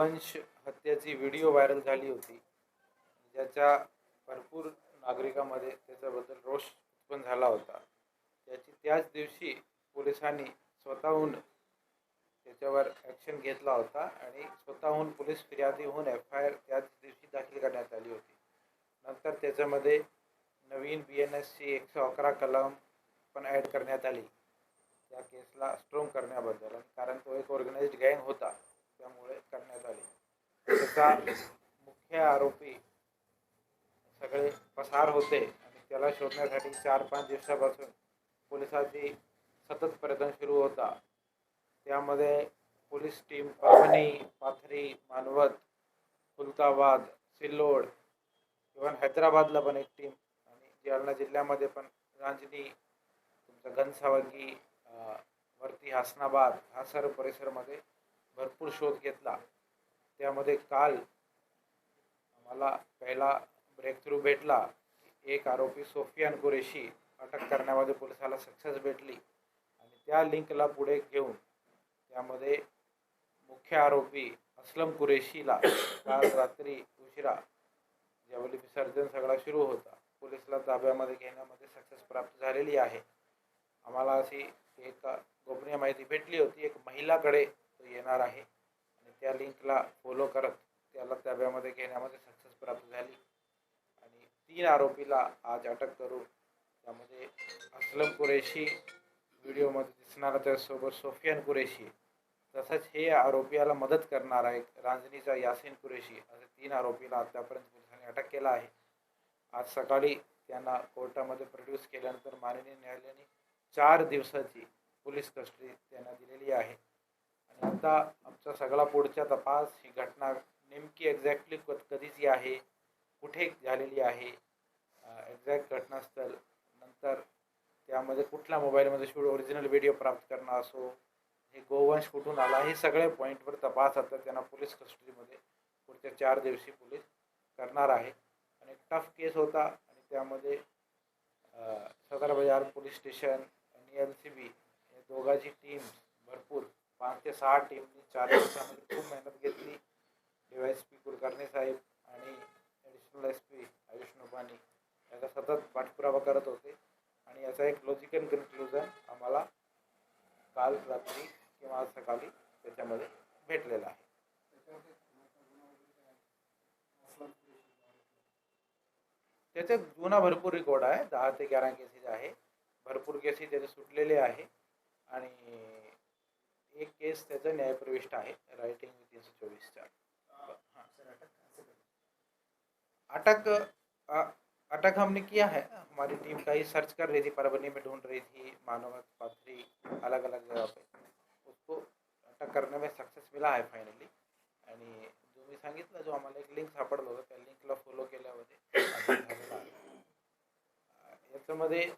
गोवंश हत्येची video viral झाली होती. ज्याच्या भरपूर नागरिकांमध्ये त्याच्याबद्दल रोष उत्पन्न झाला होता. त्याची त्याच दिवशी पोलिसांनी स्वतःहून त्याच्यावर ॲक्शन घेतला होता आणि स्वतःहून पोलीस फिर्यादी होऊन एफ आय आर त्याच दिवशी दाखल करण्यात आली होती. नंतर त्याच्यामध्ये नवीन बी एन एसची एकशे अकरा कलम पण ॲड करण्यात आली. त्या केसला स्ट्रॉंग करण्याबद्दल. कारण तो एक ऑर्गनाइज्ड गँग होता. त्यामुळे करण्यात आली. त्याचा मुख्य आरोपी सगळे पसार होते आणि त्याला शोधण्यासाठी चार पाच दिवसापासून पोलिसांची सतत प्रयत्न सुरू होता. त्यामध्ये police team Parbhani Pathri Manwat Khuldabad Sillod even हैदराबादला पण एक टीम आणि जालना जिल्ह्यामध्ये पण रांजनी तुमचं घनसावंगी वरती हासनाबाद हा सर्व परिसरमध्ये भरपूर शोध घेतला. त्यामध्ये काल आम्हाला पहिला ब्रेक थ्रू भेटला. एक आरोपी सोफियान कुरेशी अटक करण्यामध्ये पोलिसाला सक्सेस भेटली. आणि त्या लिंकला पुढे घेऊन त्यामध्ये मुख्य आरोपी असलम कुरेशीला काल रात्री उशिरा ज्यावेळी विसर्जन सगळा सुरू होता. पोलिसला ताब्यामध्ये घेण्यामध्ये सक्सेस प्राप्त झालेली आहे. आम्हाला अशी एक गोपनीय माहिती भेटली होती. एक महिलाकडे येणार आहे. आणि त्या लिंकला फॉलो करत त्याला ताब्यामध्ये घेण्यामध्ये सक्सेस प्राप्त झाली. आणि तीन आरोपीला आज अटक करून त्यामध्ये असलम कुरेशी व्हिडिओमध्ये दिसणारा त्यासोबत सोफियान कुरेशी. तसंच हे आरोपीला मदत करणार आहेत. रांजणीचा यासिन कुरेशी असे तीन आरोपीला आतापर्यंत पोलिसांनी अटक केला आहे. आज सकाळी त्यांना कोर्टामध्ये प्रोड्यूस केल्यानंतर माननीय न्यायालयाने चार दिवसाची पोलीस कस्टडी त्यांना दिलेली आहे. आता आमचा सगळा पुढचा तपास ही घटना नेमकी एक्झॅक्टली कधीची आहे? कुठे झालेली आहे? एक्झॅक्ट घटनास्थळ नंतर त्यामध्ये कुठल्या मोबाईलमध्ये शूट ओरिजिनल व्हिडिओ प्राप्त करणं असो हे गोवंश कुठून आला हे सगळे पॉईंटवर तपास आता त्यांना पोलीस कस्टडीमध्ये पुढच्या चार दिवशी पोलीस करणार आहे. आणि टफ केस होता आणि त्यामध्ये सदर बाजार पोलीस स्टेशन आणि एल सी बी या दोघांची टीम्स पाच ते सहा टीमनी चार वर्षामध्ये खूप मेहनत घेतली. D Y S P Kulkarni साहेब आणि additional S P Ayush Nupani याचा सतत पाठपुरावा करत होते. आणि याचा एक लॉजिकल कन्क्लुजन आम्हाला काल रात्री किंवा आज सकाळी त्याच्यामध्ये भेटलेला आहे. त्याचे जुना भरपूर रेकॉर्ड आहे. दहा ते ग्यारा केसेस आहे. भरपूर केसेस त्याचे सुटलेले आहे. आणि एक केस त्याचं न्यायप्रविष्ट आहे रायटिंग तीनशे चोवीसचा अटक अटक हमने किया है. हमारी टीम कहीं सर्च कर रही थी परभनी में ढूंढ रही थी, मानवत पाथरी अलग अलग जगह पे। उसको अटक करने में सक्सेस मिला आहे फायनली आणि जो मी सांगितलं, जो आम्हाला एक लिंक सापडलं होतं, त्या लिंकला फॉलो केल्यामध्ये याच्यामध्ये